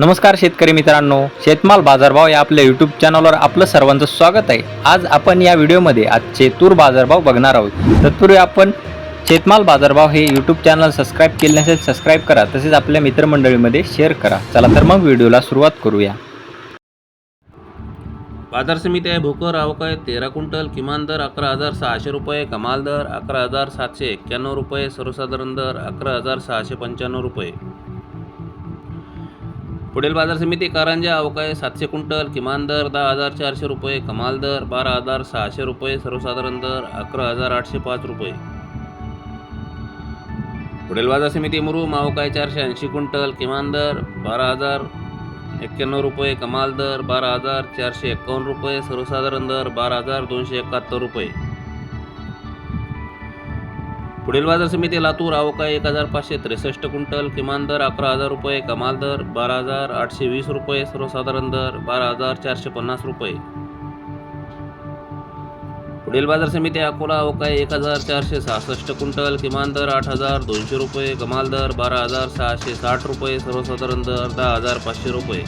नमस्कार शेतकरी मित्रांनो शेतमाल बाजारभाव या आपल्या यूट्यूब चॅनलवर आपलं सर्वांचं स्वागत आहे. आज आपण या व्हिडिओमध्ये आजचे तूर बाजारभाव बघणार आहोत. तत्पूर्वी आपण शेतमाल बाजारभाव हे यूट्यूब चॅनल सबस्क्राईब केले नसेल सबस्क्राईब करा. तसेच आपल्या मित्रमंडळीमध्ये शेअर करा. चला तर मग व्हिडिओला सुरुवात करूया. बाजार समिती आहे भोकर अवकाय तेरा क्विंटल किमान दर अकरा हजार सहाशे रुपये कमाल दर अकरा हजार सातशे एक्क्याण्णव रुपये सर्वसाधारण दर अकरा हजार सहाशे पंच्याण्णव रुपये. पुढील बाजार समिती कारंजा अवकाय सातशे क्विंटल किमान दर दहा हजार चारशे रुपये कमाल दर बारा हजार सहाशे रुपये सर्वसाधारण दर अकरा हजार आठशे पाच रुपये. पुढील बाजार समिती मुरुम अवकाय चारशे ऐंशी क्विंटल किमान दर बारा हजार एक्क्याण्णव रुपये कमाल दर बारा हजार चारशे एक्कावन्न रुपये सर्वसाधारण दर बारा हजार दोनशे एकाहत्तर रुपये. पुढील बाजार समिती लातूर अवकाय एक हजार पाचशे त्रेसष्ट क्विंटल किमान दर अकरा हजार रुपये कमाल दर बारा हजार आठशे वीस रुपये सर्वसाधारण दर बारा हजार चारशे पन्नास रुपये. पुढील बाजार समिती अकोला अवकाय एक हजार चारशे सहासष्ट क्विंटल किमान दर आठ हजार दोनशे रुपये कमाल दर बारा हजार सहाशे साठ रुपये सर्वसाधारण दर दहा हजार पाचशे रुपये.